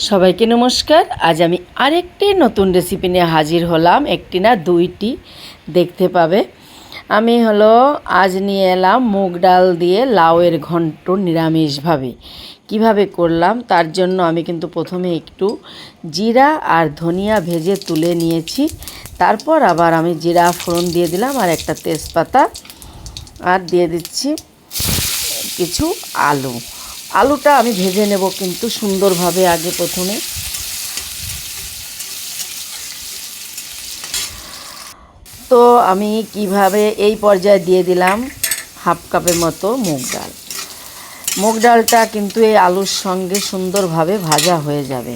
সবাইকে নমস্কার। আজ আমি আরেকটি নতুন রেসিপি নিয়ে হাজির হলাম। একটি না দুইটি, দেখতে পাবে। আমি হলো, আজ নিয়ে এলাম মুগ ডাল দিয়ে লাউয়ের ঘন্ট নিরামিষভাবে। কীভাবে করলাম? তার জন্য আমি কিন্তু প্রথমে একটু জিরা আর ধনিয়া ভেজে তুলে নিয়েছি। তারপর আবার আমি জিরা, ফোড়ন দিয়ে দিলাম আর একটা তেজপাতা। আর দিয়ে দিচ্ছি কিছু আলু। আলুটা আমি ভেজে নেব কিন্তু সুন্দরভাবে আগে প্রথমে। তো আমি কীভাবে এই পর্যায়ে দিয়ে দিলাম হাফ কাপের মতো মুগ ডাল। মুগ ডালটা কিন্তু এই আলুর সঙ্গে সুন্দরভাবে ভাজা হয়ে যাবে।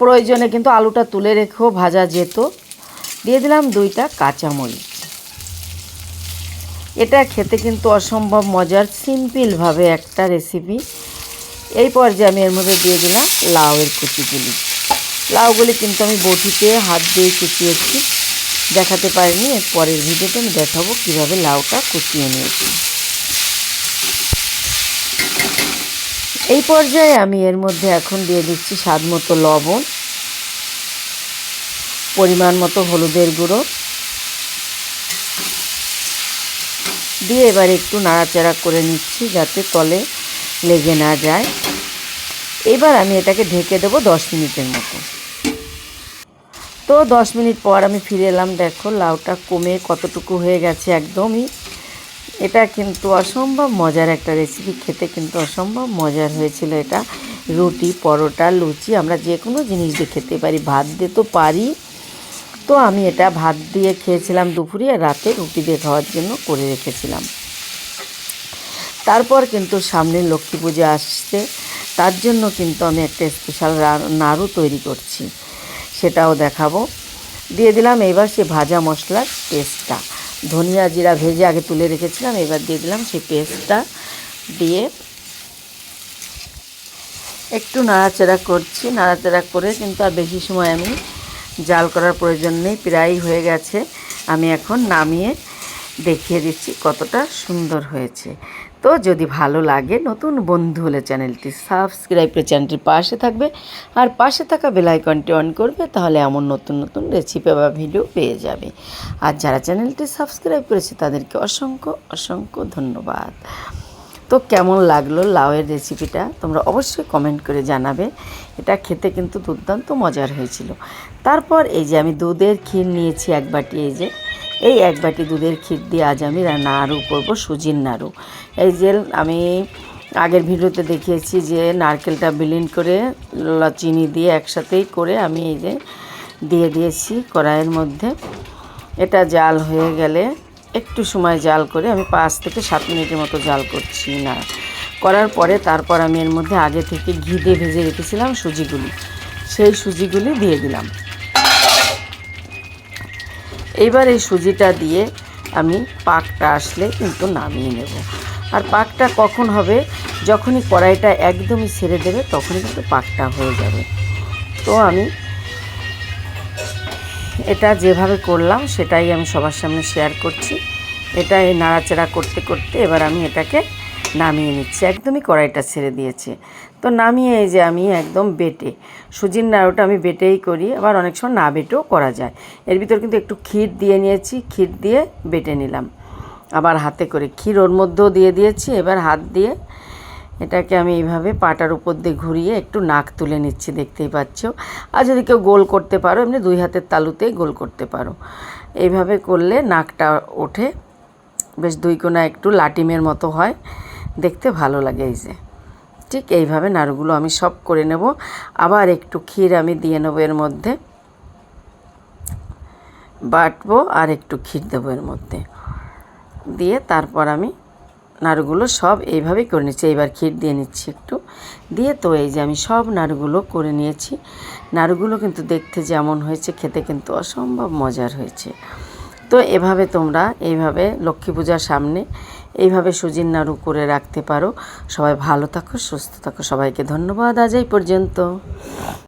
প্রয়োজনে কিন্তু আলুটা তুলে রেখেও ভাজা যেত। দিয়ে দিলাম দুইটা কাঁচামরিচ। এটা খেতে কিন্তু অসম্ভব মজার সিম্পলভাবে একটা রেসিপি এই পর্যায়ে আমি এর মধ্যে দিয়ে দিলাম লাউয়ের কুচিগুলি। লাউগুলি কিন্তু আমি বটিতে হাত দিয়ে কুচিয়েছি। দেখাতে পারিনি, এর পরের ভিডিওতে আমি দেখাবো কীভাবে লাউটা কুচিয়ে নিয়েছি। এই পর্যায়ে আমি এর মধ্যে এখন দিয়ে দিচ্ছি স্বাদ মতো লবণ, পরিমাণ মতো হলুদের গুঁড়ো দিয়ে এবার একটু নাড়াচাড়া করে নিচ্ছি যাতে তলে লেগে না যায়। এবার আমি এটাকে ঢেকে দেবো দশ মিনিটের মতো। তো দশ মিনিট পর আমি ফিরে এলাম, দেখো লাউটা কমে কতটুকু হয়ে গেছে একদমই। এটা কিন্তু অসম্ভব মজার একটা রেসিপি খেতে কিন্তু অসম্ভব মজার হয়েছিল এটা। রুটি, পরোটা, লুচি, আমরা যে কোনো জিনিস দিয়ে খেতে পারি, ভাত দিয়ে তো পারি। তো আমি এটা ভাত দিয়ে খেয়েছিলাম দুপুরে আর রাতে রুটি দিয়ে খাওয়ার জন্য করে রেখেছিলাম। তারপর কিন্তু সামনে লক্ষ্মী পুজো আসছে। তার জন্য কিন্তু আমি একটা স্পেশাল নাড়ু তৈরি করছি। সেটাও দেখাবো। দিয়ে দিলাম এবার সে ভাজা মশলার পেস্টটা। ধনিয়া জিরা ভেজে আগে তুলে রেখেছিলাম, এবার দিয়ে দিলাম সেই পেস্টটা দিয়ে একটু নাড়াচাড়া করছি। নাড়াচাড়া করে কিন্তু আর বেশি সময় আমি জাল করার প্রয়োজন নেই প্রায় হয়ে গেছে। আমি এখন নামিয়ে দেখিয়ে দিচ্ছি কতটা সুন্দর হয়েছে। তো যদি ভালো লাগে, নতুন বন্ধু হলে চ্যানেলটি সাবস্ক্রাইব করে চ্যানেলটির পাশে থাকবে। আর পাশে থাকা বেল আইকনটি অন করবে, তাহলে এমন নতুন নতুন রেসিপি বা ভিডিও পেয়ে যাবে। আর যারা চ্যানেলটি সাবস্ক্রাইব করেছে, তাদেরকে অসংখ্য অসংখ্য ধন্যবাদ। তো কেমন লাগল লাউয়ের রেসিপিটা তোমরা অবশ্যই কমেন্ট করে জানাবে। এটা খেতে কিন্তু দুর্দান্ত মজার হয়েছিল। তারপর এই যে আমি দুধের ক্ষীর নিয়েছি এক বাটি, এই যে, এই এক বাটি দুধের ক্ষীর দিয়ে আজ আমি নাড়ু করব, সুজির নাড়ু। এই যে, আমি আগের ভিডিওতে দেখিয়েছি যে, নারকেলটা বিলিন করে চিনি দিয়ে একসাথেই করে আমি এই যে, দিয়ে দিয়েছি কড়াইয়ের মধ্যে। এটা জাল হয়ে গেলে একটু সময় জাল করে আমি পাঁচ থেকে সাত মিনিটের মতো জাল করছি না। করার পরে তারপর আমি এর মধ্যে আগে থেকে ঘি দিয়ে ভেজে রেখেছিলাম সুজিগুলি। সেই সুজিগুলি দিয়ে দিলাম। এইবার এই সুজিটা দিয়ে আমি পাকটা আসলে কিন্তু নামিয়ে নেব। আর পাকটা কখন হবে? যখনই কড়াইটা একদমই ছেড়ে দেবে তখনই কিন্তু পাকটা হয়ে যাবে। তো আমি এটা যেভাবে করলাম, সেটাই আমি সবার সামনে শেয়ার করছি। এটা এই নাড়াচাড়া করতে করতে এবার আমি এটাকে নামিয়ে নিচ্ছি। একদমই কড়াইটা ছেড়ে দিয়েছে। তো নামিয়ে এই যে আমি একদম বেটে, সুজির নাড়ুটা আমি বেটেই করি। আবার অনেক সময় না বেটেও করা যায়। এর ভিতর কিন্তু একটু ক্ষীর দিয়ে নিয়েছি, ক্ষীর দিয়ে বেটে নিলাম। আবার হাতে করে ক্ষীর ওর মধ্যেও দিয়ে দিয়েছি। এবার হাত দিয়ে এটাকে আমি এইভাবে পাটার উপর দিয়ে ঘুরিয়ে একটু নাক তুলে নিচ্ছি, দেখতেই পাচ্ছ। আর যদি কেউ গোল করতে পারো, এমনি দুই হাতের তালুতেই গোল করতে পারো। এইভাবে করলে নাকটা ওঠে। বেশ দুই কোনা একটু লাটিমের মতো হয়। দেখতে ভালো লাগে এই যে। ঠিক এইভাবে নাড়ুগুলো আমি সব করে নেব। আবার একটু ক্ষীর আমি দিয়ে নেব এর মধ্যে। বাটবো আর একটু ক্ষীর দেবো এর মধ্যে। দিয়ে তারপর আমি নাড়ুগুলো সব এইভাবেই করে নিচ্ছি। এইবার ক্ষীর দিয়ে নিচ্ছি একটু। দিয়ে তো এই যে আমি সব নাড়ুগুলো করে নিয়েছি। নাড়ুগুলো কিন্তু দেখতে যেমন হয়েছে, খেতে কিন্তু অসম্ভব মজার হয়েছে। তো এভাবে তোমরা এইভাবে লক্ষ্মী পূজার সামনে এইভাবে সুজির নাড়ু করে রাখতে পারো। সবাই ভালো থাকো, সুস্থ থাকো। সবাইকে ধন্যবাদ। আজ এই পর্যন্ত।